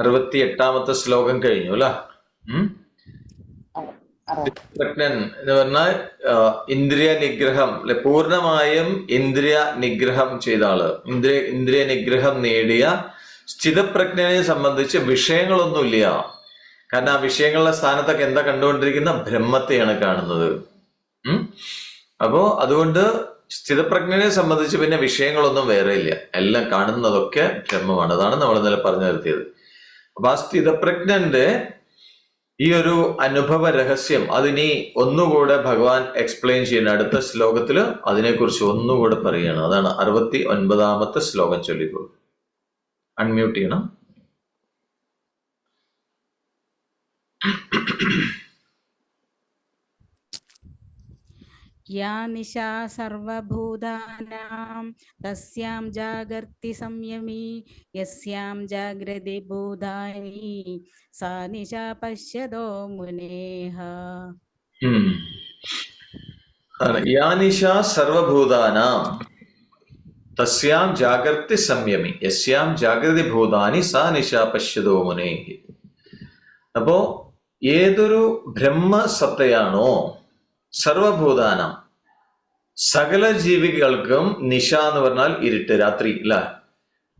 അറുപത്തി എട്ടാമത്തെ ശ്ലോകം കഴിഞ്ഞു അല്ല? പ്രജ്ഞൻ എന്ന് പറഞ്ഞാൽ ഇന്ദ്രിയ നിഗ്രഹം അല്ലെ പൂർണമായും ഇന്ദ്രിയ നിഗ്രഹം ചെയ്ത ആൾ. ഇന്ദ്രിയ ഇന്ദ്രിയ നിഗ്രഹം നേടിയ സ്ഥിതപ്രജ്ഞനെ സംബന്ധിച്ച് വിഷയങ്ങളൊന്നുമില്ല. കാരണം ആ വിഷയങ്ങളുടെ സ്ഥാനത്തൊക്കെ എന്താ കണ്ടുകൊണ്ടിരിക്കുന്ന? ബ്രഹ്മത്തെയാണ് കാണുന്നത്. ഉം? അപ്പോ അതുകൊണ്ട് സ്ഥിതപ്രജ്ഞനെ സംബന്ധിച്ച് പിന്നെ വിഷയങ്ങളൊന്നും വേറെ ഇല്ല. എല്ലാം കാണുന്നതൊക്കെ ബ്രഹ്മമാണ്. അതാണ് നമ്മൾ ഇന്നലെ പറഞ്ഞു നിർത്തിയത് അപ്പൊ ആ ഈ ഒരു അനുഭവ രഹസ്യം അതിനി ഒന്നുകൂടെ ഭഗവാൻ എക്സ്പ്ലെയിൻ ചെയ്യുന്ന അടുത്ത ശ്ലോകത്തിൽ അതിനെക്കുറിച്ച് ഒന്നുകൂടെ പറയുകയാണ്. അതാണ് അറുപത്തി ഒൻപതാമത്തെ ശ്ലോകം ചൊല്ലിക്കോളൂ അൺമ്യൂട്ട് ചെയ്യണം. യാ നിശാ സർവഭൂതാനാം തസ്യാം ജാഗർത്തി സംയമി യസ്യാം ജാഗ്രതി ഭൂതാനി സാ നിശാ പശ്യതോ മുനേഹ യാ നിശാ സർവഭൂതാനാം തസ്യാം ജാഗർത്തി സംയമി യസ്യാം ജാഗ്രതി ഭൂതാനി സാ നിശാ പശ്യതോ മുനേഹി അപ്പോ ഏതൊരു ബ്രഹ്മസത്തയാണോ സർവഭൂതാനം. സകല ജീവികൾക്കും നിശ എന്ന് പറഞ്ഞാൽ ഇരുട്ട് രാത്രി അല്ല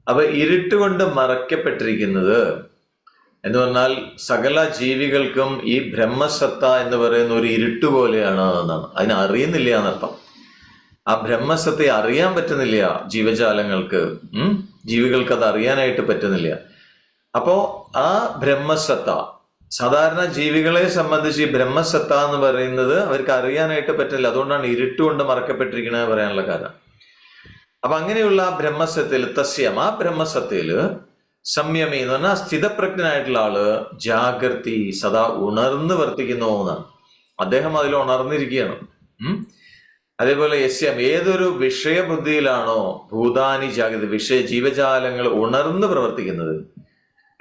അപ്പൊ ഇരുട്ട് കൊണ്ട് മറയ്ക്കപ്പെട്ടിരിക്കുന്നത് എന്ന് പറഞ്ഞാൽ സകല ജീവികൾക്കും ഈ ബ്രഹ്മസത്ത എന്ന് പറയുന്ന ഒരു ഇരുട്ട് പോലെയാണ് എന്നാണ്. അതിനെ അറിയുന്നില്ല എന്നർത്ഥം. ആ ബ്രഹ്മസത്തെ അറിയാൻ പറ്റുന്നില്ല ജീവജാലങ്ങൾക്ക്. ജീവികൾക്ക് അത് അറിയാനായിട്ട് പറ്റുന്നില്ല. അപ്പോ ആ ബ്രഹ്മസത്ത സാധാരണ ജീവികളെ സംബന്ധിച്ച് ഈ ബ്രഹ്മസത്ത എന്ന് പറയുന്നത് അവർക്ക് അറിയാനായിട്ട് പറ്റില്ല. അതുകൊണ്ടാണ് ഇരുട്ടുകൊണ്ട് മറക്കപ്പെട്ടിരിക്കുന്നത് പറയാനുള്ള കഥ അപ്പൊ അങ്ങനെയുള്ള ആ ബ്രഹ്മസത്തിൽ തസ്യം ആ ബ്രഹ്മസത്തിൽ സംയമി എന്ന് പറഞ്ഞാൽ സ്ഥിതപ്രജ്ഞനായിട്ടുള്ള ആൾ ജാഗ്രതി സദാ ഉണർന്ന് വർത്തിക്കുന്നു എന്നാണ് അദ്ദേഹം അതിൽ ഉണർന്നിരിക്കുകയാണ്. അതേപോലെ യസ്യം ഏതൊരു വിഷയബുദ്ധിയിലാണോ ഭൂതാനി ജാഗ്രത വിഷയ ജീവജാലങ്ങൾ ഉണർന്ന് പ്രവർത്തിക്കുന്നത്?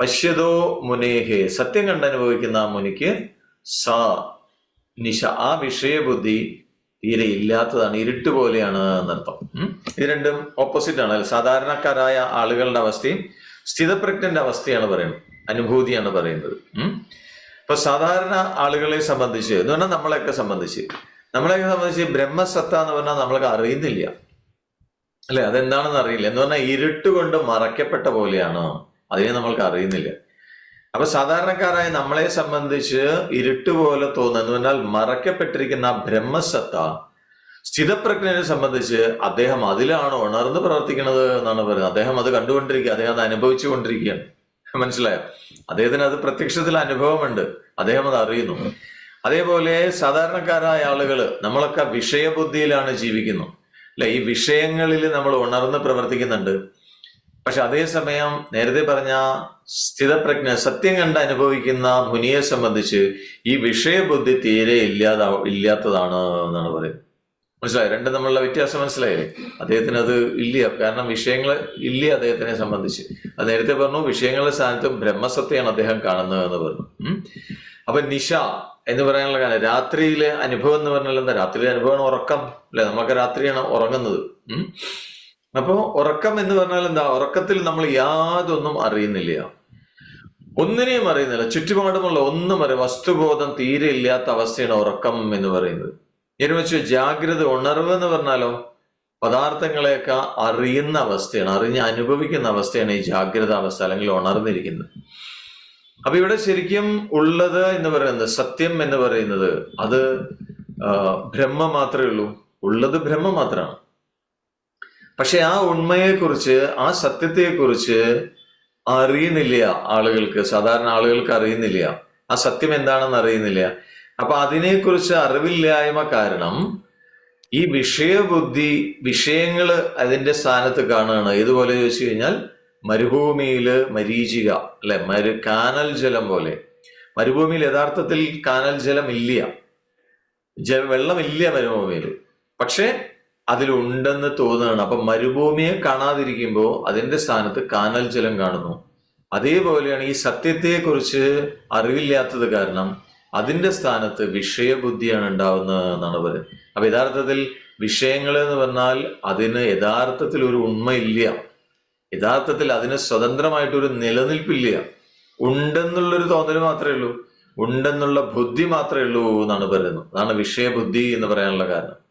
പശ്യതോ മുനേഹേ. സത്യം കണ്ടനുഭവിക്കുന്ന ആ മുനിക്ക് സ നിശ ആ വിഷയബുദ്ധി തീരെ ഇല്ലാത്തതാണ് ഇരുട്ട് പോലെയാണ് എന്നർത്ഥം. ഇത് രണ്ടും ഓപ്പോസിറ്റ് ആണ്. സാധാരണക്കാരായ ആളുകളുടെ അവസ്ഥയും സ്ഥിതപ്രജ്ഞന്റെ അവസ്ഥയാണ് പറയുന്നത്. അനുഭൂതിയാണ് പറയുന്നത്. ഇപ്പൊ സാധാരണ ആളുകളെ സംബന്ധിച്ച് എന്ന് പറഞ്ഞാൽ നമ്മളെയൊക്കെ സംബന്ധിച്ച് നമ്മളെയൊക്കെ സംബന്ധിച്ച് ബ്രഹ്മസത്ത എന്ന് പറഞ്ഞാൽ നമ്മൾക്ക് അറിയുന്നില്ല. അല്ലെ? അതെന്താണെന്ന് അറിയില്ല. എന്ന് പറഞ്ഞാൽ ഇരുട്ട് കൊണ്ട് മറയ്ക്കപ്പെട്ട പോലെയാണ് അതിനെ നമ്മൾക്ക് അറിയുന്നില്ല. അപ്പൊ സാധാരണക്കാരായ നമ്മളെ സംബന്ധിച്ച് ഇരുട്ട് പോലെ തോന്നുന്നു. എന്ന് പറഞ്ഞാൽ മറക്കപ്പെട്ടിരിക്കുന്ന ബ്രഹ്മസത്ത സ്ഥിതപ്രജ്ഞനെ സംബന്ധിച്ച് അദ്ദേഹം അതിലാണ് ഉണർന്ന് പ്രവർത്തിക്കുന്നത് എന്നാണ് പറയുന്നത്. അദ്ദേഹം അത് കണ്ടുകൊണ്ടിരിക്കുക അദ്ദേഹം അത് അനുഭവിച്ചു കൊണ്ടിരിക്കുകയാണ്. മനസ്സിലായോ? അദ്ദേഹത്തിന് അത് പ്രത്യക്ഷത്തിൽ അനുഭവമുണ്ട്. അദ്ദേഹം അത് അറിയുന്നു. അതേപോലെ സാധാരണക്കാരായ ആളുകൾ നമ്മളൊക്കെ വിഷയബുദ്ധിയിലാണ് ജീവിക്കുന്നത്. അല്ലെ? ഈ വിഷയങ്ങളിൽ നമ്മൾ ഉണർന്ന് പ്രവർത്തിക്കുന്നുണ്ട്. പക്ഷെ അതേസമയം നേരത്തെ പറഞ്ഞ സ്ഥിതപ്രജ്ഞ സത്യം കണ്ട് അനുഭവിക്കുന്ന മുനിയെ സംബന്ധിച്ച് ഈ വിഷയബുദ്ധി തീരെ ഇല്ലാതാ ഇല്ലാത്തതാണ് എന്നാണ് പറയുന്നത്. മനസ്സിലായി? രണ്ടും തമ്മിലുള്ള വ്യത്യാസം മനസ്സിലായില്ലേ? അദ്ദേഹത്തിന് അത് ഇല്ല. കാരണം വിഷയങ്ങൾ ഇല്ല അദ്ദേഹത്തിനെ സംബന്ധിച്ച്. അത് നേരത്തെ പറഞ്ഞു വിഷയങ്ങളുടെ സ്ഥാനത്ത് ബ്രഹ്മസത്തെയാണ് അദ്ദേഹം കാണുന്നത് എന്ന് പറഞ്ഞു. അപ്പൊ നിശ എന്ന് പറയാനുള്ള കാര്യം രാത്രിയിലെ അനുഭവം എന്ന് പറഞ്ഞാൽ എന്താ? രാത്രിയിലെ അനുഭവമാണ് ഉറക്കം. അല്ലെ? നമുക്ക് രാത്രിയാണ് ഉറങ്ങുന്നത്. ഉം. അപ്പോ ഉറക്കം എന്ന് പറഞ്ഞാൽ എന്താ? ഉറക്കത്തിൽ നമ്മൾ യാതൊന്നും അറിയുന്നില്ല. ഒന്നിനെയും അറിയുന്നില്ല. ചുറ്റുപാടുമുള്ള ഒന്നും അറിയ. വസ്തുബോധം തീരെ ഇല്ലാത്ത അവസ്ഥയാണ് ഉറക്കം എന്ന് പറയുന്നത്. ഇതിനു വെച്ച് ജാഗ്രത ഉണർവ് എന്ന് പറഞ്ഞാലോ പദാർത്ഥങ്ങളെയൊക്കെ അറിയുന്ന അവസ്ഥയാണ് അറിഞ്ഞ് അനുഭവിക്കുന്ന അവസ്ഥയാണ് ഈ ജാഗ്രത അവസ്ഥ അല്ലെങ്കിൽ ഉണർന്നിരിക്കുന്നത്. അപ്പൊ ഇവിടെ ശരിക്കും ഉള്ളത് എന്ന് പറയുന്നത് സത്യം എന്ന് പറയുന്നത് അത് ബ്രഹ്മം മാത്രമേ ഉള്ളൂ. ഉള്ളത് ബ്രഹ്മ മാത്രമാണ്. പക്ഷെ ആ ഉണ്മയെക്കുറിച്ച് ആ സത്യത്തെക്കുറിച്ച് അറിയുന്നില്ല ആളുകൾക്ക്. സാധാരണ ആളുകൾക്ക് അറിയുന്നില്ല. ആ സത്യം എന്താണെന്ന് അറിയുന്നില്ല. അപ്പൊ അതിനെക്കുറിച്ച് അറിവില്ലായ്മ കാരണം ഈ വിഷയബുദ്ധി വിഷയങ്ങൾ അതിന്റെ സ്ഥാനത്ത് കാണുകയാണ്. ഇതുപോലെ ചോദിച്ചു കഴിഞ്ഞാൽ മരുഭൂമിയിൽ മരീചിക അല്ലെ? മരു കാനൽ ജലം പോലെ. മരുഭൂമിയിൽ യഥാർത്ഥത്തിൽ കാനൽ ജലം ഇല്ല ജ വെള്ളമില്ല മരുഭൂമിയിൽ. പക്ഷെ അതിലുണ്ടെന്ന് തോന്നുകയാണ്. അപ്പൊ മരുഭൂമിയെ കാണാതിരിക്കുമ്പോൾ അതിന്റെ സ്ഥാനത്ത് കാനൽ ജലം കാണുന്നു. അതേപോലെയാണ് ഈ സത്യത്തെക്കുറിച്ച് അറിവില്ലാത്തത് കാരണം അതിന്റെ സ്ഥാനത്ത് വിഷയബുദ്ധിയാണ് ഉണ്ടാവുന്നത് എന്നാണ് പറയുന്നത്. അപ്പൊ യഥാർത്ഥത്തിൽ വിഷയങ്ങൾ എന്ന് പറഞ്ഞാൽ അതിന് യഥാർത്ഥത്തിൽ ഒരു ഉണ്മയില്ല. യഥാർത്ഥത്തിൽ അതിന് സ്വതന്ത്രമായിട്ടൊരു നിലനിൽപ്പില്ല. ഉണ്ടെന്നുള്ളൊരു തോന്നൽ മാത്രമേ ഉള്ളൂ. ഉണ്ടെന്നുള്ള ബുദ്ധി മാത്രമേ ഉള്ളൂ എന്നാണ് പറയുന്നത്. അതാണ് വിഷയബുദ്ധി എന്ന് പറയാനുള്ള കാരണം.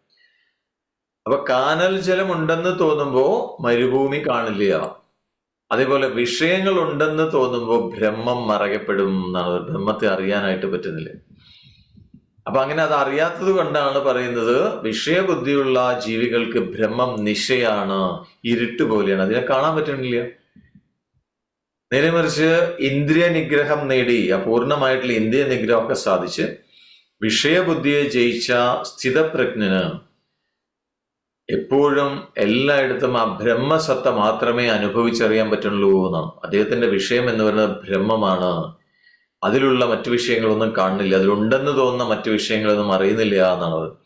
അപ്പൊ കാനൽ ജലം ഉണ്ടെന്ന് തോന്നുമ്പോൾ മരുഭൂമി കാണില്ല. അതേപോലെ വിഷയങ്ങൾ ഉണ്ടെന്ന് തോന്നുമ്പോൾ ബ്രഹ്മം മറകപ്പെടും എന്നാണ്. ബ്രഹ്മത്തെ അറിയാനായിട്ട് പറ്റുന്നില്ല. അപ്പൊ അങ്ങനെ അത് അറിയാത്തത് കൊണ്ടാണ് പറയുന്നത് വിഷയബുദ്ധിയുള്ള ജീവികൾക്ക് ബ്രഹ്മം നിശയാണ് ഇരുട്ട് പോലെയാണ്. അതിനെ കാണാൻ പറ്റുന്നില്ല. നേരെ മറിച്ച് ഇന്ദ്രിയ നിഗ്രഹം നേടി ആ പൂർണമായിട്ടുള്ള ഇന്ദ്രിയ നിഗ്രഹമൊക്കെ സാധിച്ച് വിഷയബുദ്ധിയെ ജയിച്ച സ്ഥിതപ്രജ്ഞന് എപ്പോഴും എല്ലായിടത്തും ആ ബ്രഹ്മസത്ത മാത്രമേ അനുഭവിച്ചറിയാൻ പറ്റുള്ളൂ എന്നാണ്. അദ്ദേഹത്തിന്റെ വിഷയം എന്ന് പറയുന്നത് ബ്രഹ്മമാണ്. അതിലുള്ള മറ്റു വിഷയങ്ങളൊന്നും കാണുന്നില്ല. അതിലുണ്ടെന്ന് തോന്നുന്ന മറ്റു വിഷയങ്ങളൊന്നും അറിയുന്നില്ല എന്നാണ് അപ്പോൾ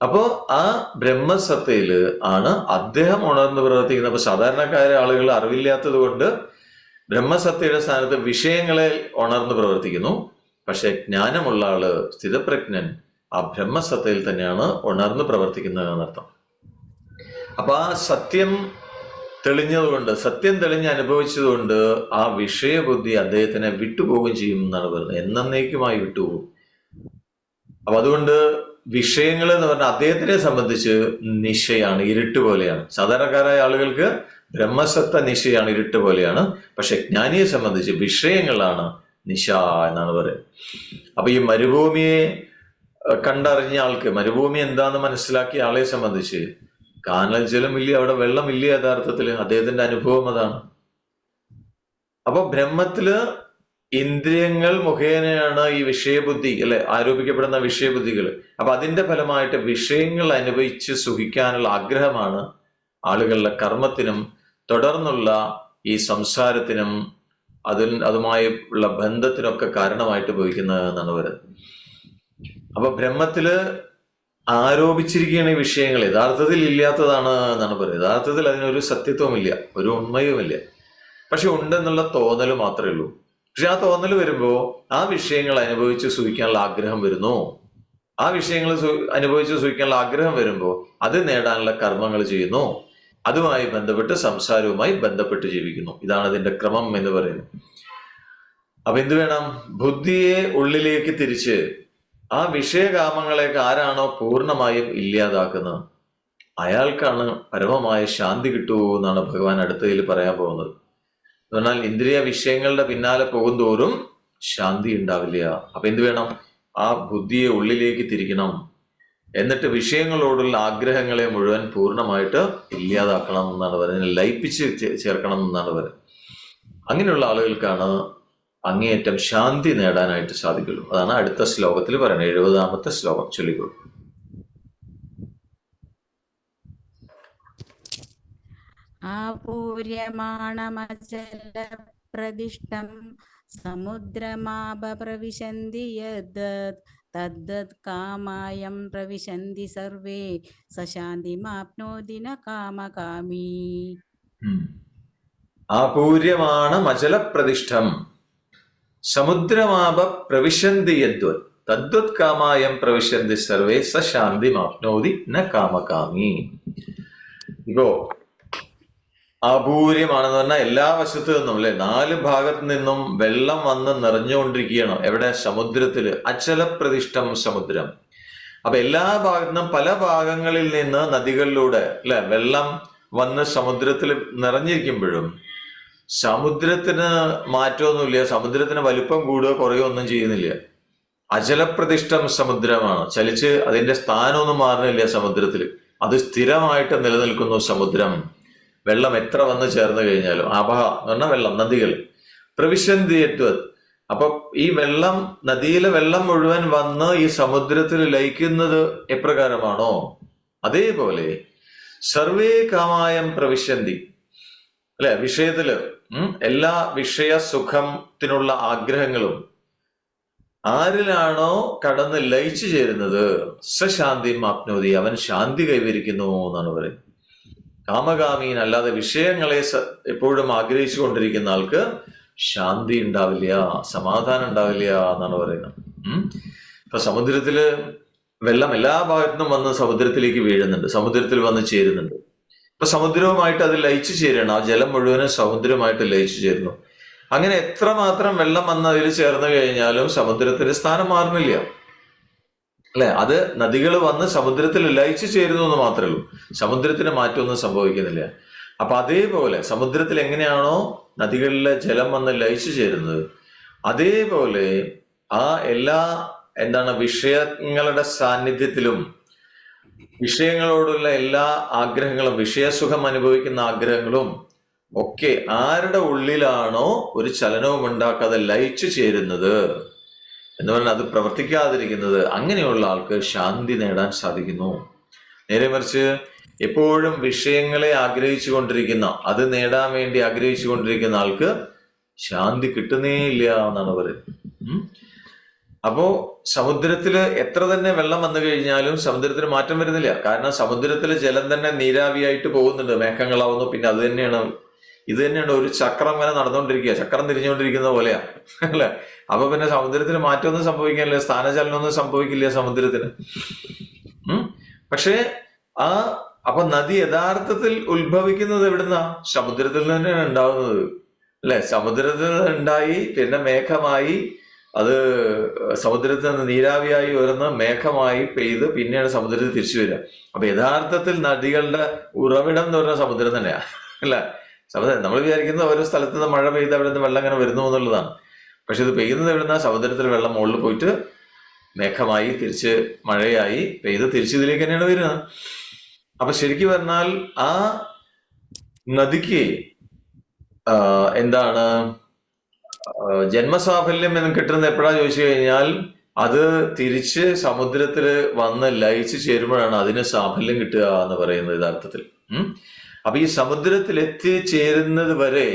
അപ്പോ ആ ബ്രഹ്മസത്തയിൽ ആണ് അദ്ദേഹം ഉണർന്ന് പ്രവർത്തിക്കുന്നത്. അപ്പൊ സാധാരണക്കാരെ ആളുകൾ അറിവില്ലാത്തത് കൊണ്ട് ബ്രഹ്മസത്തയുടെ സ്ഥാനത്ത് വിഷയങ്ങളെ ഉണർന്ന് പ്രവർത്തിക്കുന്നു. പക്ഷെ ജ്ഞാനമുള്ള ആൾ സ്ഥിതപ്രജ്ഞൻ ആ ബ്രഹ്മസത്തയിൽ തന്നെയാണ് ഉണർന്ന് പ്രവർത്തിക്കുന്നത് എന്നർത്ഥം. അപ്പൊ ആ സത്യം തെളിഞ്ഞതുകൊണ്ട് സത്യം തെളിഞ്ഞ് അനുഭവിച്ചതുകൊണ്ട് ആ വിഷയബുദ്ധി അദ്ദേഹത്തിനെ വിട്ടുപോവുകയും ചെയ്യും എന്നാണ് പറയുന്നത്. എന്നേക്കുമായി വിട്ടുപോകും. അപ്പൊ അതുകൊണ്ട് വിഷയങ്ങൾ എന്ന് പറഞ്ഞാൽ അദ്ദേഹത്തിനെ സംബന്ധിച്ച് നിശയാണ് ഇരുട്ട് പോലെയാണ്. സാധാരണക്കാരായ ആളുകൾക്ക് ബ്രഹ്മസത്ത നിശയാണ് ഇരുട്ട് പോലെയാണ്. പക്ഷെ ജ്ഞാനിയെ സംബന്ധിച്ച് വിഷയങ്ങളാണ് നിശ എന്നാണ് പറയുന്നത്. അപ്പൊ ഈ മരുഭൂമിയെ കണ്ടറിഞ്ഞ ആൾക്ക് മരുഭൂമി എന്താന്ന് മനസ്സിലാക്കിയ ആളെ സംബന്ധിച്ച് കാനൽ ജലമില്ല അവിടെ വെള്ളമില്ല യഥാർത്ഥത്തിൽ? അദ്ദേഹത്തിന്റെ അനുഭവം അതാണ്. അപ്പൊ ബ്രഹ്മത്തിൽ ഇന്ദ്രിയങ്ങൾ മുഖേനയാണ് ഈ വിഷയബുദ്ധി അല്ലെ ആരോപിക്കപ്പെടുന്ന വിഷയബുദ്ധികൾ അപ്പൊ അതിന്റെ ഫലമായിട്ട് വിഷയങ്ങൾ അനുഭവിച്ച് സുഖിക്കാനുള്ള ആഗ്രഹമാണ് ആളുകളുടെ കർമ്മത്തിനും തുടർന്നുള്ള ഈ സംസാരത്തിനും അതിൽ അതുമായി ഉള്ള ബന്ധത്തിനൊക്കെ കാരണമായിട്ട് ഭവിക്കുന്നത് എന്നാണ് പറയുന്നത്. അപ്പൊ ബ്രഹ്മത്തിൽ ആരോപിച്ചിരിക്കുന്ന വിഷയങ്ങൾ യഥാർത്ഥത്തിൽ ഇല്ലാത്തതാണ് എന്നാണ് പറയുന്നത്. യഥാർത്ഥത്തിൽ അതിനൊരു സത്യത്വമില്ല ഒരു ഉണ്മയുമില്ല. പക്ഷെ ഉണ്ടെന്നുള്ള തോന്നൽ മാത്രമേ ഉള്ളൂ. പക്ഷെ ആ തോന്നൽ വരുമ്പോ ആ വിഷയങ്ങൾ അനുഭവിച്ച് സൂഹിക്കാനുള്ള ആഗ്രഹം വരുന്നു. ആ വിഷയങ്ങൾ അനുഭവിച്ച് സൂഹിക്കാനുള്ള ആഗ്രഹം വരുമ്പോ അത് നേടാനുള്ള കർമ്മങ്ങൾ ചെയ്യുന്നു. അതുമായി ബന്ധപ്പെട്ട് സംസാരവുമായി ബന്ധപ്പെട്ട് ജീവിക്കുന്നു. ഇതാണ് അതിന്റെ ക്രമം എന്ന് പറയുന്നത്. അപ്പൊ എന്ത് വേണം? ബുദ്ധിയെ ഉള്ളിലേക്ക് തിരിച്ച് ആ വിഷയകാമങ്ങളെയൊക്കെ ആരാണോ പൂർണമായും ഇല്ലാതാക്കുന്നത്. അയാൾക്കാണ് പരമമായ ശാന്തി കിട്ടുമോ എന്നാണ് ഭഗവാൻ അടുത്തതിൽ പറയാൻ പോകുന്നത്. എന്നാൽ ഇന്ദ്രിയ വിഷയങ്ങളുടെ പിന്നാലെ പോകുന്തോറും ശാന്തി ഉണ്ടാവില്ല. അപ്പൊ എന്ത് വേണം? ആ ബുദ്ധിയെ ഉള്ളിലേക്ക് തിരിക്കണം. എന്നിട്ട് വിഷയങ്ങളോടുള്ള ആഗ്രഹങ്ങളെ മുഴുവൻ പൂർണമായിട്ട് ഇല്ലാതാക്കണം എന്നാണ് പറയുന്നത്. ലയിപ്പിച്ച് ചേർക്കണം എന്നാണ് പറയുന്നത്. അങ്ങനെയുള്ള ആളുകൾക്കാണ് അങ്ങേയറ്റം ശാന്തി നേടാനായിട്ട് സാധിക്കുള്ളൂ. അതാണ് അടുത്ത ശ്ലോകത്തിൽ പറയുന്നത്. എഴുപതാമത്തെ ശ്ലോകം ചൊല്ലിക്കൊള്ളു സമുദ്രമാപപ്രവിശന്തി യദ്ദത് തദ്ദത് കാമായം പ്രവിശന്തി സർവേ സശാന്തിമാപ്നോതി ന കാമകാമീ. ആപൂര്യമാണ് മചലപ്രതിഷ്ഠം സമുദ്രമാപ പ്രവിശന്തി യദ്വത് തദ്വത് കാമായം പ്രവിശന്തി സർവേ സ ശാന്തി മാപ്നോതി ന കാമകാമി. ഇപ്പോ അപൂര്യമാണെന്ന് പറഞ്ഞാൽ എല്ലാ വശത്തു നിന്നും അല്ലെ? നാല് ഭാഗത്തു നിന്നും വെള്ളം വന്ന് നിറഞ്ഞുകൊണ്ടിരിക്കുകയാണ്. എവിടെ? സമുദ്രത്തിൽ അചലപ്രതിഷ്ഠം സമുദ്രം. അപ്പൊ എല്ലാ ഭാഗത്തു നിന്നും പല ഭാഗങ്ങളിൽ നിന്ന് നദികളിലൂടെ അല്ലെ? വെള്ളം വന്ന് സമുദ്രത്തിൽ നിറഞ്ഞിരിക്കുമ്പോഴും സമുദ്രത്തിന് മാറ്റമൊന്നുമില്ല. സമുദ്രത്തിന് വലുപ്പം കൂടുകയോ കുറയോ ഒന്നും ചെയ്യുന്നില്ല. അചലപ്രതിഷ്ഠം സമുദ്രമാണ്. ചലിച്ച് അതിന്റെ സ്ഥാനമൊന്നും മാറുന്നില്ല സമുദ്രത്തിൽ. അത് സ്ഥിരമായിട്ട് നിലനിൽക്കുന്നു സമുദ്രം. വെള്ളം എത്ര വന്ന് ചേർന്ന് കഴിഞ്ഞാലും. ആപഹ എന്ന് പറഞ്ഞാൽ വെള്ളം നദികൾ. പ്രവിശന്തിയത്വത് അപ്പൊ ഈ വെള്ളം നദിയിലെ വെള്ളം മുഴുവൻ വന്ന് ഈ സമുദ്രത്തിൽ ലയിക്കുന്നത് എപ്രകാരമാണോ? അതേപോലെ സർവേ കാമായം പ്രവിശന്തി അല്ലെ? വിഷയത്തിൽ എല്ലാ വിഷയ സുഖത്തിനുള്ള ആഗ്രഹങ്ങളും ആരിലാണോ കടന്ന് ലയിച്ചു ചേരുന്നത്? സശാന്തി ആപ്നോതി അവൻ ശാന്തി കൈവരിക്കുന്നു എന്നാണ് പറയുന്നത്. കാമകാമീൻ അല്ലാതെ വിഷയങ്ങളെ എപ്പോഴും ആഗ്രഹിച്ചു കൊണ്ടിരിക്കുന്ന ആൾക്ക് ശാന്തി ഉണ്ടാവില്ല സമാധാനം ഉണ്ടാവില്ല എന്നാണ് പറയുന്നത്. ഇപ്പൊ സമുദ്രത്തിൽ വെള്ളം എല്ലാ ഭാഗത്തുനിന്നും വന്ന് സമുദ്രത്തിലേക്ക് വീഴുന്നുണ്ട് സമുദ്രത്തിൽ വന്ന് ചേരുന്നുണ്ട്. ഇപ്പൊ സമുദ്രവുമായിട്ട് അത് ലയിച്ചു ചേരണം ആ ജലം മുഴുവനും സമുദ്രവുമായിട്ട് ലയിച്ചു ചേരുന്നു. അങ്ങനെ എത്ര മാത്രം വെള്ളം വന്ന് അതിൽ ചേർന്ന് കഴിഞ്ഞാലും സമുദ്രത്തിന്റെ സ്ഥാനം മാറുന്നില്ല. അല്ലെ? അത് നദികൾ വന്ന് സമുദ്രത്തിൽ ലയിച്ചു ചേരുന്നു എന്ന് മാത്രമേ ഉള്ളൂ. സമുദ്രത്തിന് മാറ്റമൊന്നും സംഭവിക്കുന്നില്ല. അപ്പൊ അതേപോലെ സമുദ്രത്തിൽ എങ്ങനെയാണോ നദികളിലെ ജലം വന്ന് ലയിച്ചു ചേരുന്നത് അതേപോലെ ആ എല്ലാ എന്താണ് വിഷയങ്ങളുടെ സാന്നിധ്യത്തിലും വിഷയങ്ങളോടുള്ള എല്ലാ ആഗ്രഹങ്ങളും വിഷയസുഖം അനുഭവിക്കുന്ന ആഗ്രഹങ്ങളും ഒക്കെ ആരുടെ ഉള്ളിലാണോ ഒരു ചലനവും ഉണ്ടാക്കാതെ ലയിച്ചു ചേരുന്നത് എന്ന് പറഞ്ഞാൽ അത് പ്രവർത്തിക്കാതിരിക്കുന്നത് അങ്ങനെയുള്ള ആൾക്ക് ശാന്തി നേടാൻ സാധിക്കുന്നു നേരെ മറിച്ച് എപ്പോഴും വിഷയങ്ങളെ ആഗ്രഹിച്ചു കൊണ്ടിരിക്കുന്ന അത് നേടാൻ വേണ്ടി ആഗ്രഹിച്ചു കൊണ്ടിരിക്കുന്ന ആൾക്ക് ശാന്തി കിട്ടുന്നേ ഇല്ല എന്നാണ് പറയുന്നത്. അപ്പോ സമുദ്രത്തിൽ എത്ര തന്നെ വെള്ളം വന്നു കഴിഞ്ഞാലും സമുദ്രത്തിന് മാറ്റം വരുന്നില്ല. കാരണം സമുദ്രത്തിലെ ജലം തന്നെ നീരാവിയായിട്ട് പോകുന്നുണ്ട്. മേഘങ്ങളാവുന്നു. പിന്നെ അത് തന്നെയാണ് ഇത് തന്നെയാണ് ഒരു ചക്രം വരെ നടന്നുകൊണ്ടിരിക്കുക. ചക്രം തിരിഞ്ഞുകൊണ്ടിരിക്കുന്ന പോലെയാ. അല്ലെ? അപ്പൊ പിന്നെ സമുദ്രത്തിന് മാറ്റമൊന്നും സംഭവിക്കാനില്ല. സ്ഥാനചലനമൊന്നും സംഭവിക്കില്ല സമുദ്രത്തിന്. പക്ഷേ ആ അപ്പൊ നദി യഥാർത്ഥത്തിൽ ഉത്ഭവിക്കുന്നത് എവിടുന്നാ? സമുദ്രത്തിൽ തന്നെയാണ് ഉണ്ടാവുന്നത്. അല്ലെ? സമുദ്രത്തിൽ ഉണ്ടായി പിന്നെ മേഘമായി അത് സമുദ്രത്തിൽ നിന്ന് നീരാവിയായി ഉയർന്ന് മേഘമായി പെയ്ത് പിന്നെയാണ് സമുദ്രത്തിൽ തിരിച്ചു വരിക. അപ്പൊ യഥാർത്ഥത്തിൽ നദികളുടെ ഉറവിടം എന്ന് പറഞ്ഞ സമുദ്രം തന്നെയാ. അല്ല? സമുദ്രം നമ്മൾ വിചാരിക്കുന്ന ഓരോ സ്ഥലത്ത് നിന്ന് മഴ പെയ്ത് അവിടെ നിന്ന് വെള്ളം ഇങ്ങനെ വരുന്നു എന്നുള്ളതാണ്. പക്ഷെ ഇത് പെയ്യുന്നത് എവിടുന്ന? സമുദ്രത്തിൽ വെള്ളം മുകളിൽ പോയിട്ട് മേഘമായി തിരിച്ച് മഴയായി പെയ്ത് തിരിച്ചു ഇതിലേക്ക് തന്നെയാണ് വരുന്നത് അപ്പൊ ശരിക്കും പറഞ്ഞാൽ ആ നദിക്ക് എന്താണ് ജന്മസാഫല്യം എന്ന് കിട്ടുന്നത് എപ്പോഴാ ചോദിച്ചു കഴിഞ്ഞാൽ അത് തിരിച്ച് സമുദ്രത്തിൽ വന്ന് ലയിച്ച് ചേരുമ്പോഴാണ് അതിന് സാഫല്യം കിട്ടുക എന്ന് പറയുന്നത് യഥാർത്ഥത്തിൽ. അപ്പൊ ഈ സമുദ്രത്തിൽ എത്തിച്ചേരുന്നത് വരെ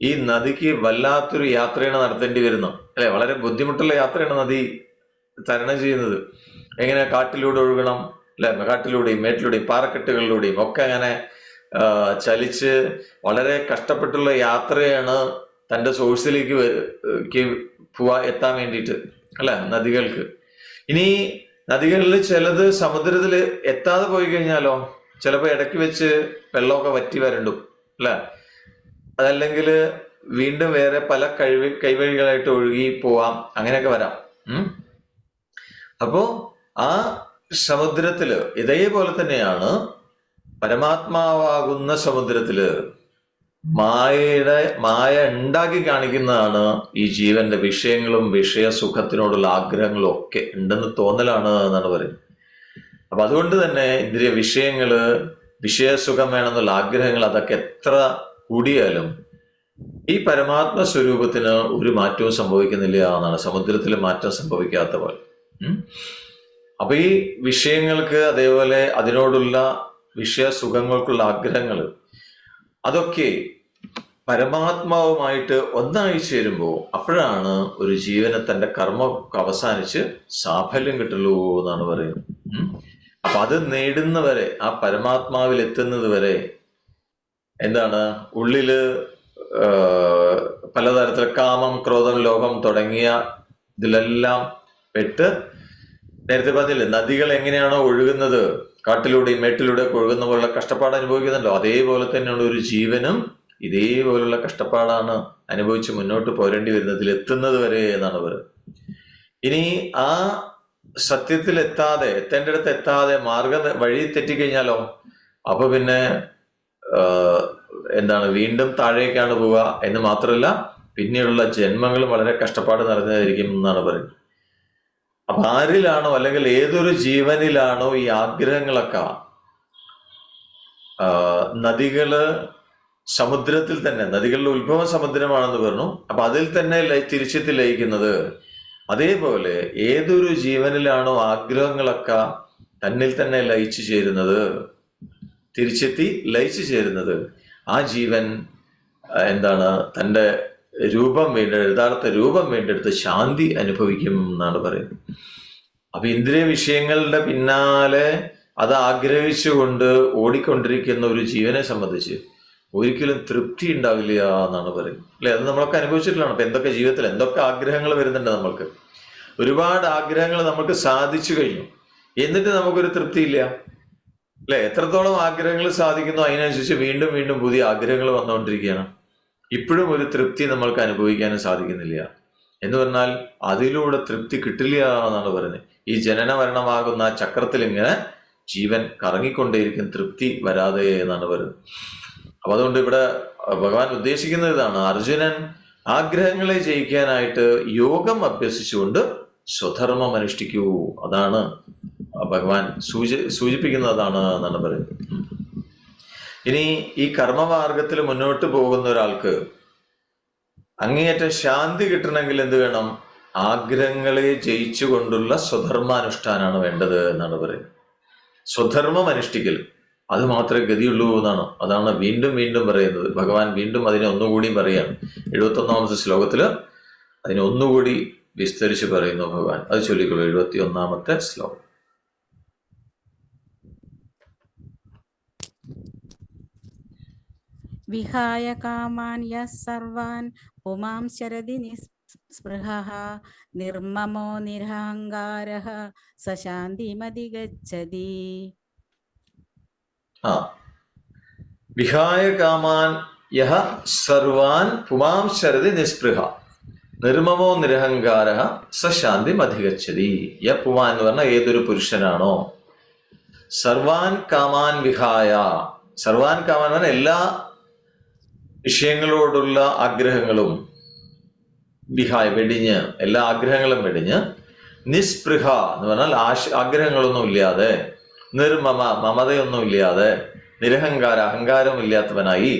ഈ നദിക്ക് വല്ലാത്തൊരു യാത്രയാണ് നടത്തേണ്ടി വരുന്നത് അല്ലെ? വളരെ ബുദ്ധിമുട്ടുള്ള യാത്രയാണ് നദി തരണം ചെയ്യുന്നത്. എങ്ങനെ കാട്ടിലൂടെ ഒഴുകണം അല്ലെ? കാട്ടിലൂടെയും മേട്ടിലൂടെയും പാറക്കെട്ടുകളിലൂടെയും ഒക്കെ അങ്ങനെ ചലിച്ച് വളരെ കഷ്ടപ്പെട്ടുള്ള യാത്രയാണ് തന്റെ സോഴ്സിലേക്ക് പോവാ എത്താൻ വേണ്ടിയിട്ട് അല്ല? നദികൾക്ക്. ഇനി നദികളിൽ ചിലത് സമുദ്രത്തിൽ എത്താതെ പോയി കഴിഞ്ഞാലോ ചിലപ്പോൾ ഇടയ്ക്ക് വെച്ച് വെള്ളമൊക്കെ വറ്റി വരണ്ടും അല്ല? അതല്ലെങ്കിൽ വീണ്ടും വേറെ പല കഴിവ് കൈവഴികളായിട്ട് ഒഴുകി പോവാം അങ്ങനെയൊക്കെ വരാം. അപ്പോ ആ സമുദ്രത്തിൽ ഇതേപോലെ തന്നെയാണ് പരമാത്മാവാകുന്ന സമുദ്രത്തിൽ മായയുടെ മായ ഉണ്ടാക്കി കാണിക്കുന്നതാണ് ഈ ജീവന്റെ വിഷയങ്ങളും വിഷയസുഖത്തിനോടുള്ള ആഗ്രഹങ്ങളും ഒക്കെ ഉണ്ടെന്ന് തോന്നലാണ് എന്നാണ് പറയുന്നത്. അപ്പൊ അതുകൊണ്ട് തന്നെ ഇന്ദ്രിയ വിഷയങ്ങൾ വിഷയസുഖം വേണമെന്നുള്ള ആഗ്രഹങ്ങൾ അതൊക്കെ എത്ര കൂടിയാലും ഈ പരമാത്മ സ്വരൂപത്തിന് ഒരു മാറ്റവും സംഭവിക്കുന്നില്ല എന്നാണ്. സമുദ്രത്തിൽ മാറ്റം സംഭവിക്കാത്ത പോലെ. അപ്പൊ ഈ വിഷയങ്ങൾക്ക് അതേപോലെ അതിനോടുള്ള വിഷയസുഖങ്ങൾക്കുള്ള ആഗ്രഹങ്ങൾ അതൊക്കെ പരമാത്മാവുമായിട്ട് ഒന്നായി ചേരുമ്പോൾ അപ്പോഴാണ് ഒരു ജീവനെ തന്റെ കർമ്മം അവസാനിച്ച് സാഫല്യം കിട്ടുള്ളൂ എന്നാണ് പറയുന്നത്. അപ്പൊ അത് നേടുന്നവരെ ആ പരമാത്മാവിൽ എത്തുന്നത് വരെ എന്താണ്? ഉള്ളിൽ പലതരത്തിലെ കാമം ക്രോധം ലോകം തുടങ്ങിയ ഇതിലെല്ലാം പെട്ട് നേരത്തെ പറഞ്ഞില്ലേ നദികൾ എങ്ങനെയാണോ ഒഴുകുന്നത് കാട്ടിലൂടെയും മേട്ടിലൂടെ ഒക്കെ ഒഴുകുന്ന പോലുള്ള കഷ്ടപ്പാട് അനുഭവിക്കുന്നുണ്ടോ അതേപോലെ തന്നെയാണ് ഒരു ജീവനും ഇതേപോലുള്ള കഷ്ടപ്പാടാണ് അനുഭവിച്ച് മുന്നോട്ട് പോരേണ്ടി വരുന്നതിൽ എത്തുന്നത് വരെ എന്നാണ് പറയുന്നത്. ഇനി ആ സത്യത്തിൽ എത്താതെ എത്തേണ്ട അടുത്ത് എത്താതെ മാർഗ വഴി തെറ്റിക്കഴിഞ്ഞാലോ അപ്പൊ പിന്നെ എന്താണ് വീണ്ടും താഴേക്കാണ് പോവുക എന്ന് മാത്രമല്ല പിന്നീടുള്ള ജന്മങ്ങളും വളരെ കഷ്ടപ്പാട് നിറഞ്ഞതായിരിക്കും എന്നാണ് പറയുന്നത്. അപ്പൊ ആരിലാണോ അല്ലെങ്കിൽ ഏതൊരു ജീവനിലാണോ ഈ ആഗ്രഹങ്ങളൊക്കെ നദികൾ സമുദ്രത്തിൽ തന്നെ നദികളുടെ ഉത്ഭവ സമുദ്രമാണെന്ന് പറഞ്ഞു. അപ്പൊ അതിൽ തന്നെ തിരിച്ചെത്തി ലയിക്കുന്നത് അതേപോലെ ഏതൊരു ജീവനിലാണോ ആഗ്രഹങ്ങളൊക്കെ തന്നിൽ തന്നെ ലയിച്ചു ചേരുന്നത് തിരിച്ചെത്തി ലയിച്ചു ചേരുന്നത് ആ ജീവൻ എന്താണ് തന്റെ രൂപം വീണ്ട യഥാർത്ഥ രൂപം വീണ്ടെടുത്ത് ശാന്തി അനുഭവിക്കും എന്നാണ് പറയുന്നത്. അപ്പൊ ഇന്ദ്രിയ വിഷയങ്ങളുടെ പിന്നാലെ അത് ആഗ്രഹിച്ചുകൊണ്ട് ഓടിക്കൊണ്ടിരിക്കുന്ന ഒരു ജീവനെ സംബന്ധിച്ച് ഒരിക്കലും തൃപ്തി ഉണ്ടാവില്ല എന്നാണ് പറയുന്നത്. അല്ലെ? അത് നമ്മളൊക്കെ അനുഭവിച്ചിട്ടുള്ളതാണ്. അപ്പൊ എന്തൊക്കെ ജീവിതത്തിൽ എന്തൊക്കെ ആഗ്രഹങ്ങൾ വരുന്നുണ്ട് നമ്മൾക്ക്? ഒരുപാട് ആഗ്രഹങ്ങൾ നമുക്ക് സാധിച്ചു കഴിഞ്ഞു. എന്നിട്ട് നമുക്കൊരു തൃപ്തി ഇല്ല. അല്ലെ? എത്രത്തോളം ആഗ്രഹങ്ങൾ സാധിക്കുന്നു അതിനനുസരിച്ച് വീണ്ടും വീണ്ടും പുതിയ ആഗ്രഹങ്ങൾ വന്നുകൊണ്ടിരിക്കുകയാണ്. ഇപ്പോഴും ഒരു തൃപ്തി നമ്മൾക്ക് അനുഭവിക്കാനും സാധിക്കുന്നില്ല. എന്ന് പറഞ്ഞാൽ അതിലൂടെ തൃപ്തി കിട്ടില്ല എന്നാണ് പറയുന്നത്. ഈ ജനന മരണമാകുന്ന ചക്രത്തിൽ ഇങ്ങനെ ജീവൻ കറങ്ങിക്കൊണ്ടേയിരിക്കും. തൃപ്തി വരാതെ എന്നാണ് പറയുന്നത്. അപ്പൊ അതുകൊണ്ട് ഇവിടെ ഭഗവാൻ ഉദ്ദേശിക്കുന്നത് ഇതാണ്. അർജുനൻ ആഗ്രഹങ്ങളെ ജയിക്കാനായിട്ട് യോഗം അഭ്യസിച്ചുകൊണ്ട് സ്വധർമ്മം അനുഷ്ഠിക്കൂ. അതാണ് ഭഗവാൻ സൂചി സൂചിപ്പിക്കുന്നത് അതാണ് എന്നാണ് പറയുന്നത്. ഇനി ഈ കർമ്മമാർഗത്തിൽ മുന്നോട്ട് പോകുന്ന ഒരാൾക്ക് അങ്ങേയറ്റം ശാന്തി കിട്ടണമെങ്കിൽ എന്ത് വേണം? ആഗ്രഹങ്ങളെ ജയിച്ചുകൊണ്ടുള്ള സ്വധർമാനുഷ്ഠാനാണ് വേണ്ടത് എന്നാണ് പറയുന്നത്. സ്വധർമ്മം അനുഷ്ഠിക്കൽ. അത് മാത്രമേ ഗതിയുള്ളൂ എന്നാണ്. അതാണ് വീണ്ടും വീണ്ടും പറയുന്നത്. ഭഗവാൻ വീണ്ടും അതിനെ ഒന്നുകൂടി പറയാണ് എഴുപത്തി ഒന്നാമത്തെ ശ്ലോകത്തിൽ അതിനെ ഒന്നുകൂടി വിസ്തരിച്ച് പറയുന്നു ഭഗവാൻ. അത് ചൊല്ലിക്കൊള്ളൂ. എഴുപത്തി ഒന്നാമത്തെ ശ്ലോകം. വിഹായ കാമാൻ യസ് സർവാൻ പുമാം ശരതി നിർമ്മമോ നിരഹങ്കാരഃ സ ശാന്തിമതിഗച്ഛതി. ആ. വിഹായ കാമാൻ യഹ സർവാൻ പുമാം ശരതി നിസ്പൃഹ. നിർമ്മമോ നിരഹങ്കാര സശാന്തി ശാന്തി അധികച്ചതി യ പുമാൻ എന്ന് പറഞ്ഞാൽ ഏതൊരു പുരുഷനാണോ. സർവാൻ കാമാൻ വിഹായ. സർവാൻ കാമാൻ പറഞ്ഞ എല്ലാ വിഷയങ്ങളോടുള്ള ആഗ്രഹങ്ങളും വിഹായ വെടിഞ്ഞ് എല്ലാ ആഗ്രഹങ്ങളും വെടിഞ്ഞ് നിസ്പൃഹ എന്ന് പറഞ്ഞാൽ ആശ ആഗ്രഹങ്ങളൊന്നും ഇല്ലാതെ നിർമ്മമ മമതയൊന്നുമില്ലാതെ നിരഹങ്കാര അഹങ്കാരമില്ലാത്തവനായി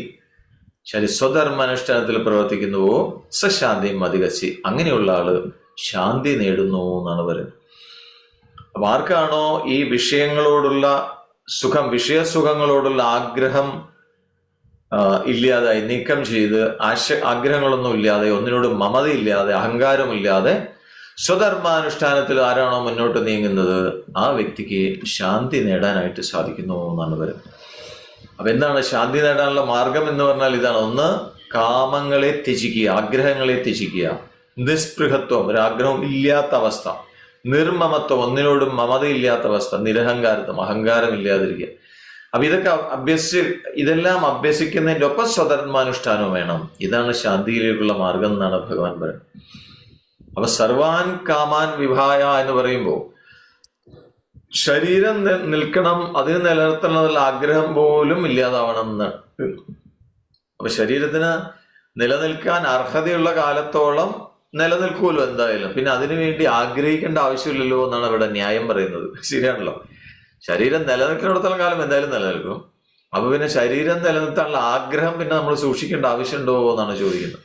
ശരി സ്വധർമാനുഷ്ഠാനത്തിൽ പ്രവർത്തിക്കുന്നുവോ സശാന്തി മതികച്ചി. അങ്ങനെയുള്ള ആൾ ശാന്തി നേടുന്നു എന്നാണ് പറയുന്നത്. അപ്പൊ ആർക്കാണോ ഈ വിഷയങ്ങളോടുള്ള സുഖം വിഷയസുഖങ്ങളോടുള്ള ആഗ്രഹം ഇല്ലാതായി നീക്കം ചെയ്ത് ആശ ആഗ്രഹങ്ങളൊന്നും ഇല്ലാതെ ഒന്നിനോട് മമതയില്ലാതെ അഹങ്കാരമില്ലാതെ സ്വധർമാനുഷ്ഠാനത്തിൽ ആരാണോ മുന്നോട്ട് നീങ്ങുന്നത് ആ വ്യക്തിക്ക് ശാന്തി നേടാനായിട്ട് സാധിക്കുന്നു എന്നാണ് പറയുന്നത് അപ്പൊ എന്താണ് ശാന്തി നേടാനുള്ള മാർഗം എന്ന് പറഞ്ഞാൽ ഇതാണ്. ഒന്ന് കാമങ്ങളെ ത്യജിക്കുക ആഗ്രഹങ്ങളെ ത്യജിക്കുക. നിസ്പൃഹത്വം ഒരാഗ്രഹം ഇല്ലാത്ത അവസ്ഥ. നിർമ്മമത്വം ഒന്നിനോടും മമതയില്ലാത്ത അവസ്ഥ. നിരഹങ്കാരത്വം അഹങ്കാരം ഇല്ലാതിരിക്കുക അപ്പൊ ഇതൊക്കെ അഭ്യസിച്ച് ഇതെല്ലാം അഭ്യസിക്കുന്നതിന്റെ ഒപ്പം സ്വധർമാനുഷ്ഠാനവും വേണം. ഇതാണ് ശാന്തിയിലേക്കുള്ള മാർഗം എന്നാണ് ഭഗവാൻ പറയുന്നത്. അപ്പൊ സർവാൻ കാമാൻ വിഭായ എന്ന് പറയുമ്പോൾ ശരീരം നിൽക്കണം അതിന് നിലനിർത്തണമെന്നുള്ള ആഗ്രഹം പോലും ഇല്ലാതാവണം എന്നാണ്. അപ്പൊ ശരീരത്തിന് നിലനിൽക്കാൻ അർഹതയുള്ള കാലത്തോളം നിലനിൽക്കുമല്ലോ എന്തായാലും. പിന്നെ അതിനുവേണ്ടി ആഗ്രഹിക്കേണ്ട ആവശ്യമില്ലല്ലോ എന്നാണ് ഇവിടെ ന്യായം പറയുന്നത്. ശരിയാണല്ലോ. ശരീരം നിലനിൽക്കുന്നിടത്തോളം കാലം എന്തായാലും നിലനിൽക്കും. അപ്പൊ പിന്നെ ശരീരം നിലനിർത്താനുള്ള ആഗ്രഹം പിന്നെ നമ്മൾ സൂക്ഷിക്കേണ്ട ആവശ്യമുണ്ടോ എന്നാണ് ചോദിക്കുന്നത്.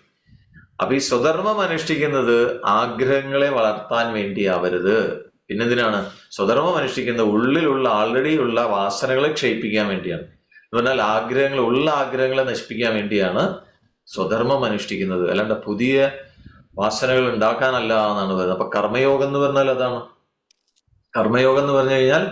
അപ്പൊ ഈ സ്വധർമ്മം അനുഷ്ഠിക്കുന്നത് ആഗ്രഹങ്ങളെ വളർത്താൻ വേണ്ടിയാവരുത്. പിന്നെന്തിനാണ്? സ്വധർമ്മം അനുഷ്ഠിക്കുന്നത് ഉള്ളിലുള്ള ആൾറെഡി ഉള്ള വാസനകളെ ക്ഷയിപ്പിക്കാൻ വേണ്ടിയാണ്. എന്ന് പറഞ്ഞാൽ ആഗ്രഹങ്ങൾ ഉള്ള ആഗ്രഹങ്ങളെ നശിപ്പിക്കാൻ വേണ്ടിയാണ് സ്വധർമ്മം അനുഷ്ഠിക്കുന്നത്. അല്ലാണ്ട് പുതിയ വാസനകൾ ഉണ്ടാക്കാനല്ല എന്നാണ് പറയുന്നത്. അപ്പൊ കർമ്മയോഗം എന്ന് പറഞ്ഞാൽ അതാണ്. കർമ്മയോഗം എന്ന് പറഞ്ഞു കഴിഞ്ഞാൽ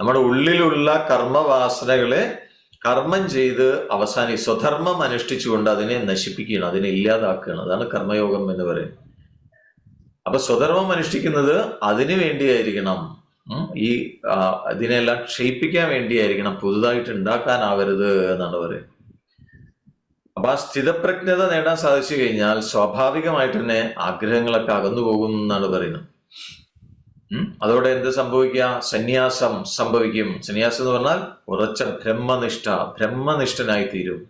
നമ്മുടെ ഉള്ളിലുള്ള കർമ്മവാസനകളെ കർമ്മം ചെയ്ത് അവസാനി സ്വധർമ്മം അനുഷ്ഠിച്ചുകൊണ്ട് അതിനെ നശിപ്പിക്കുകയാണ് അതിനെ ഇല്ലാതാക്കുകയാണ്. അതാണ് കർമ്മയോഗം എന്ന് പറയുന്നത്. അപ്പൊ സ്വധർമ്മം അനുഷ്ഠിക്കുന്നത് അതിനു വേണ്ടിയായിരിക്കണം. ഈ ഇതിനെല്ലാം ക്ഷയിപ്പിക്കാൻ വേണ്ടിയായിരിക്കണം. പുതുതായിട്ട് ഉണ്ടാക്കാനാവരുത് എന്നാണ് പറയുന്നത്. അപ്പൊ ആ സ്ഥിതപ്രജ്ഞത നേടാൻ സാധിച്ചു കഴിഞ്ഞാൽ സ്വാഭാവികമായിട്ട് തന്നെ ആഗ്രഹങ്ങളൊക്കെ അകന്നു പോകും എന്നാണ് പറയുന്നത്. അതോടെ എന്ത് സംഭവിക്കുക? സന്യാസം സംഭവിക്കും. സന്യാസം എന്ന് പറഞ്ഞാൽ ഉറച്ച ബ്രഹ്മനിഷ്ഠ ബ്രഹ്മനിഷ്ഠനായി തീരും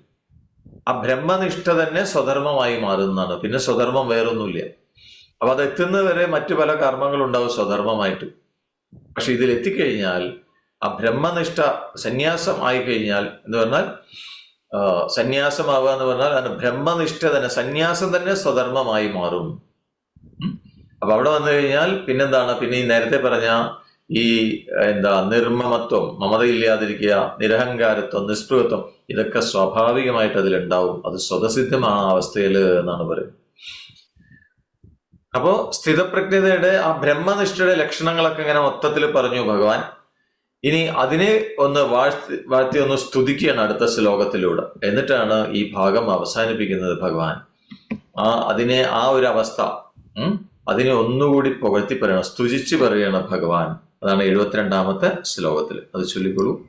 ആ ബ്രഹ്മനിഷ്ഠ തന്നെ സ്വധർമ്മമായി മാറുന്നതാണ്. പിന്നെ സ്വധർമ്മം വേറൊന്നുമില്ല. അപ്പൊ അത് എത്തുന്നവരെ മറ്റു പല കർമ്മങ്ങളും ഉണ്ടാവും സ്വധർമ്മമായിട്ട്. പക്ഷെ ഇതിൽ എത്തിക്കഴിഞ്ഞാൽ ആ ബ്രഹ്മനിഷ്ഠ സന്യാസം ആയി കഴിഞ്ഞാൽ എന്ന് പറഞ്ഞാൽ സന്യാസമാവുക എന്ന് പറഞ്ഞാൽ അതിന് ബ്രഹ്മനിഷ്ഠ തന്നെ സന്യാസം തന്നെ സ്വധർമ്മമായി മാറും. അപ്പൊ അവിടെ വന്നു കഴിഞ്ഞാൽ പിന്നെന്താണ്? പിന്നെ ഈ നേരത്തെ പറഞ്ഞ ഈ എന്താ നിർമ്മമത്വം മമതയില്ലാതിരിക്കുക നിരഹങ്കാരത്വം നിസ്പൃഹത്വം ഇതൊക്കെ സ്വാഭാവികമായിട്ട് അതിലുണ്ടാവും. അത് സ്വതസിദ്ധമായ അവസ്ഥയിൽ എന്നാണ് പറയുന്നത്. അപ്പോ സ്ഥിതപ്രജ്ഞതയുടെ ആ ബ്രഹ്മനിഷ്ഠയുടെ ലക്ഷണങ്ങളൊക്കെ ഇങ്ങനെ മൊത്തത്തിൽ പറഞ്ഞു ഭഗവാൻ. ഇനി അതിനെ ഒന്ന് വാഴ്ത്തി വാഴ്ത്തി ഒന്ന് സ്തുതിക്കുകയാണ് അടുത്ത ശ്ലോകത്തിലൂടെ. എന്നിട്ടാണ് ഈ ഭാഗം അവസാനിപ്പിക്കുന്നത് ഭഗവാൻ. ആ അതിനെ ആ ഒരു അവസ്ഥ അതിനെ ഒന്നുകൂടി പുകഴ്ത്തി പറയണം സ്തുജിച്ച് പറയണ ഭഗവാൻ. അതാണ് എഴുപത്തിരണ്ടാമത്തെ ശ്ലോകത്തിൽ. അത് ചൊല്ലിക്കൊള്ളൂ.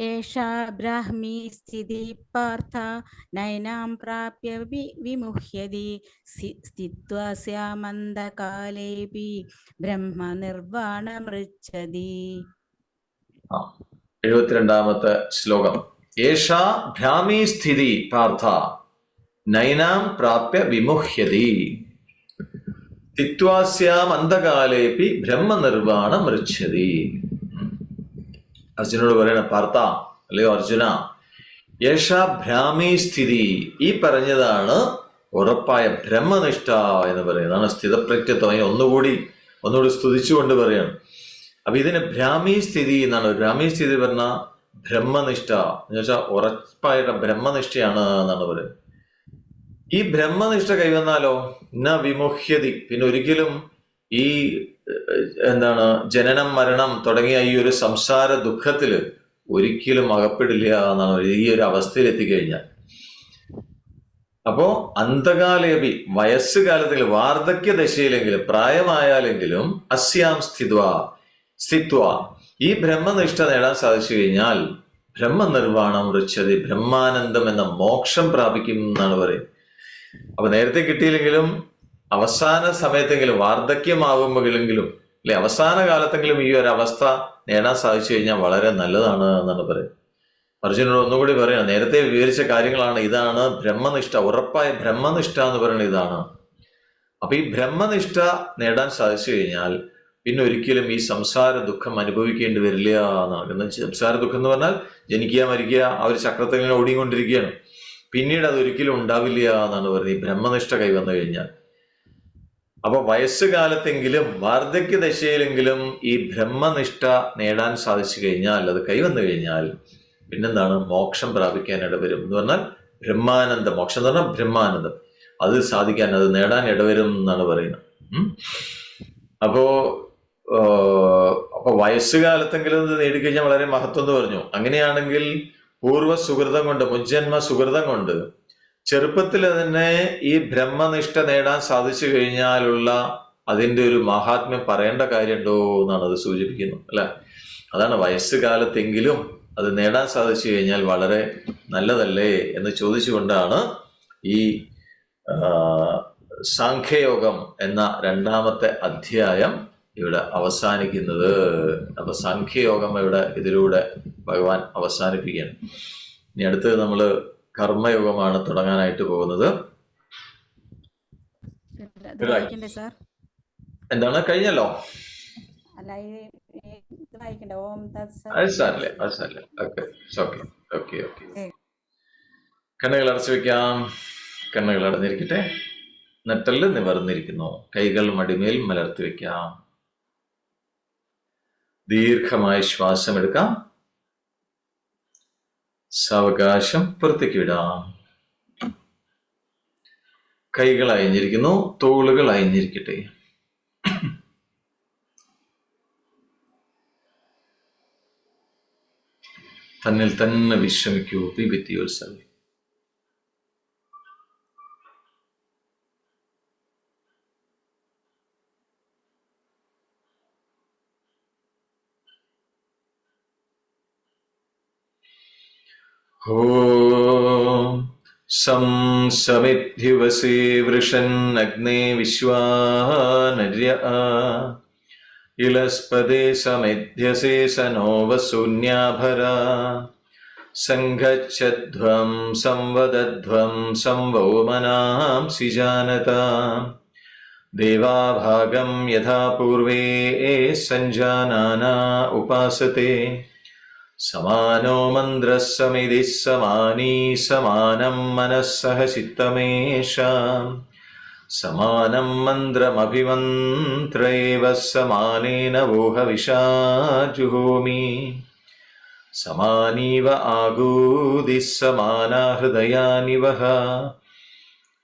ഏഷാ ബ്രാഹ്മി സ്ഥിതി പാർത്ഥ നൈനാം പ്രാപ്യ വിമുഹ്യതി. സ്ഥിത്വാസ്യാമന്ദകാലേപി ബ്രഹ്മ നിർവാണമൃച്ഛതി. എഴുപത്തിരണ്ടാമത്തെ ശ്ലോകം. ഏഷാ ഭ്രാമി സ്ഥിതി പാർത്ഥ നൈനാം പ്രാപ്യ വിമുഹ്യതി. തിത്വാസ്യാം അന്ധകാലേപ്പി ബ്രഹ്മനിർവാണ മൃച്ഛതി അർജുനോട് പറയണ പാർത്ത അല്ലയോ അർജുന യേഷാ ഭ്രാമി സ്ഥിതി. ഈ പറഞ്ഞതാണ് ഉറപ്പായ ബ്രഹ്മനിഷ്ഠ എന്ന് പറയുന്നതാണ് സ്ഥിതപ്രജ്ഞത്വം ഒന്നുകൂടി ഒന്നുകൂടി സ്തുതിച്ചുകൊണ്ട് പറയാണ്. അപ്പൊ ഇതിന് ഭ്രാമി സ്ഥിതി എന്നാണ്. ഭ്രാമി സ്ഥിതി പറഞ്ഞ ബ്രഹ്മനിഷ്ഠ. എന്ന് വെച്ചാൽ ഉറപ്പായിട്ട് ബ്രഹ്മനിഷ്ഠയാണ് എന്നാണ് പറയുന്നത്. ഈ ബ്രഹ്മനിഷ്ഠ കൈവന്നാലോ? ന വിമുഹ്യതി. പിന്നെ ഒരിക്കലും ഈ എന്താണ് ജനനം മരണം തുടങ്ങിയ ഈ ഒരു സംസാര ദുഃഖത്തിൽ ഒരിക്കലും അകപ്പെടില്ല എന്നാണ്. ഈ ഒരു അവസ്ഥയിൽ എത്തിക്കഴിഞ്ഞാൽ അപ്പോ അന്ധകാലേപി വയസ്സുകാലത്തിൽ വാർദ്ധക്യ ദശയിലെങ്കിലും പ്രായമായാലെങ്കിലും അസ്യാം സ്ഥിത്വ സ്ഥിത്വ. ഈ ബ്രഹ്മനിഷ്ഠ നേടാൻ സാധിച്ചു കഴിഞ്ഞാൽ ബ്രഹ്മനിർവാണം വൃക്ഷതി ബ്രഹ്മാനന്ദം എന്ന മോക്ഷം പ്രാപിക്കും എന്നാണ് പറയുന്നത്. അപ്പൊ നേരത്തെ കിട്ടിയില്ലെങ്കിലും അവസാന സമയത്തെങ്കിലും വാർദ്ധക്യമാകുമ്പോഴെങ്കിലും അല്ലെ അവസാന കാലത്തെങ്കിലും ഈ ഒരു അവസ്ഥ നേടാൻ സാധിച്ചു കഴിഞ്ഞാൽ വളരെ നല്ലതാണ് എന്നാണ് പറയുന്നത്. അർജുനോട് ഒന്നുകൂടി പറയണം. നേരത്തെ വിവരിച്ച കാര്യങ്ങളാണ് ഇതാണ് ബ്രഹ്മനിഷ്ഠ. ഉറപ്പായ ബ്രഹ്മനിഷ്ഠ എന്ന് പറയുന്നത് ഇതാണ്. അപ്പൊ ഈ ബ്രഹ്മനിഷ്ഠ നേടാൻ സാധിച്ചു കഴിഞ്ഞാൽ പിന്നെ ഒരിക്കലും ഈ സംസാര ദുഃഖം അനുഭവിക്കേണ്ടി വരില്ല എന്നാണ്. സംസാര ദുഃഖം എന്ന് പറഞ്ഞാൽ ജനിക്കുക മരിക്കുക ആ ഒരു ചക്രത്തിൽ ഇങ്ങനെ ഓടിക്കൊണ്ടിരിക്കുകയാണ്. പിന്നീട് അത് ഒരിക്കലും ഉണ്ടാവില്ല എന്നാണ് പറയുന്നത്. ഈ ബ്രഹ്മനിഷ്ഠ കൈവന്നു കഴിഞ്ഞാൽ. അപ്പൊ വയസ്സുകാലത്തെങ്കിലും വാർദ്ധക്യ ദശയിലെങ്കിലും ഈ ബ്രഹ്മനിഷ്ഠ നേടാൻ സാധിച്ചു കഴിഞ്ഞാൽ അത് കൈവന്നു കഴിഞ്ഞാൽ പിന്നെന്താണ്? മോക്ഷം പ്രാപിക്കാൻ ഇടവരും എന്ന് പറഞ്ഞാൽ ബ്രഹ്മാനന്ദ. മോക്ഷം എന്ന് പറഞ്ഞാൽ ബ്രഹ്മാനന്ദം. അത് സാധിക്കാൻ അത് നേടാൻ ഇടവരും എന്നാണ് പറയുന്നത്. അപ്പോ അപ്പൊ വയസ്സുകാലത്തെങ്കിലും ഇത് നേടിക്കഴിഞ്ഞാൽ വളരെ മഹത്വം എന്ന് പറഞ്ഞു. അങ്ങനെയാണെങ്കിൽ പൂർവ സുഹൃതം കൊണ്ട് മുജ്ജന്മ സുഹൃതം കൊണ്ട് ചെറുപ്പത്തിൽ തന്നെ ഈ ബ്രഹ്മനിഷ്ഠ നേടാൻ സാധിച്ചു കഴിഞ്ഞാലുള്ള അതിന്റെ ഒരു മഹാത്മ്യം പറയേണ്ട കാര്യമുണ്ടോ എന്നാണ് അത് സൂചിപ്പിക്കുന്നത് അല്ല? അതാണ് വയസ്സുകാലത്തെങ്കിലും അത് നേടാൻ സാധിച്ചു കഴിഞ്ഞാൽ വളരെ നല്ലതല്ലേ എന്ന് ചോദിച്ചുകൊണ്ടാണ് ഈ സാഖ്യയോഗം എന്ന രണ്ടാമത്തെ അധ്യായം ഇവിടെ അവസാനിക്കുന്നത്. അപ്പൊ സാഖ്യയോഗം ഇവിടെ ഇതിലൂടെ ഭഗവാൻ അവസാനിപ്പിക്കുകയാണ്. ഇനി അടുത്ത് നമ്മൾ കർമ്മയോഗമാണ് തുടങ്ങാനായിട്ട് പോകുന്നത്. എന്താണ്? കഴിഞ്ഞല്ലോ. കണ്ണുകൾ അടച്ചു വെക്കാം. കണ്ണുകൾ അടഞ്ഞിരിക്കട്ടെ. നെട്ടൽ നിവർന്നിരിക്കുന്നു. കൈകൾ മടിമേൽ മലർത്തി വെക്കാം. ദീർഘമായി ശ്വാസം എടുക്കാം സാവകാശം പുറത്തേക്ക് വിടാം. കൈകൾ അയഞ്ഞിരിക്കുന്നു തോളുകൾ അയഞ്ഞിരിക്കട്ടെ. തന്നിൽ തന്നെ വിശ്രമിക്കൂ പി ॐ सं समिद्धिवसे वृषन्नग्ने विश्वानर्य। इलस्पदे समिध्यसे स नो वसून्याभरा सङ्गच्छध्वं संवदध्वं संवो मनांसि जानता देवाभागं यथा पूर्वे सञ्जानाना उपासते। സമാനോ മന്ത്രസമിതി സമാനീ സമാനം മനസ്സഹ ചിത്തമേഷാം സമാനം മന്ത്രമഭിമന്ത്രൈവ സമാനേന ഊഹവിഷാജുഹോമി സമാനീവ ആഗൂതി സമാനാ ഹൃദയാനിവഹ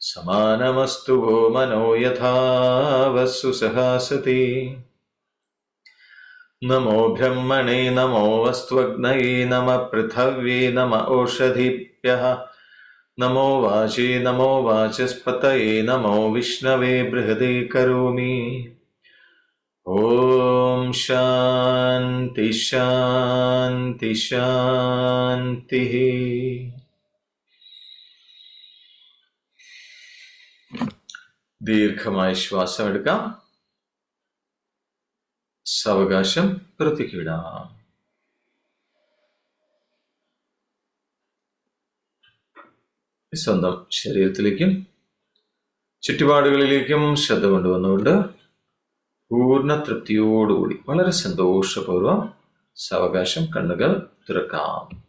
സമാനമസ്തു ഗോ മനോ യഥാ വസ്സു സഹാസതി नमो ब्रह्मणे, नमो वस्त्वग्नये, नम पृथव्ये, नम ओषधिभ्यः नमो वाचे, नमो वाचस्पतये, नमो विष्णवे, बृहदे करोमि। ॐ शान्ति शान्ति, शान्तिः। दीर्घमायुष्वासम സാവകാശം പുറത്തേക്ക് വിടാം. സ്വന്തം ശരീരത്തിലേക്കും ചുറ്റുപാടുകളിലേക്കും ശ്രദ്ധ കൊണ്ടുവന്നുകൊണ്ട് പൂർണ തൃപ്തിയോടുകൂടി വളരെ സന്തോഷപൂർവം സാവകാശം കണ്ണുകൾ തുറക്കാം.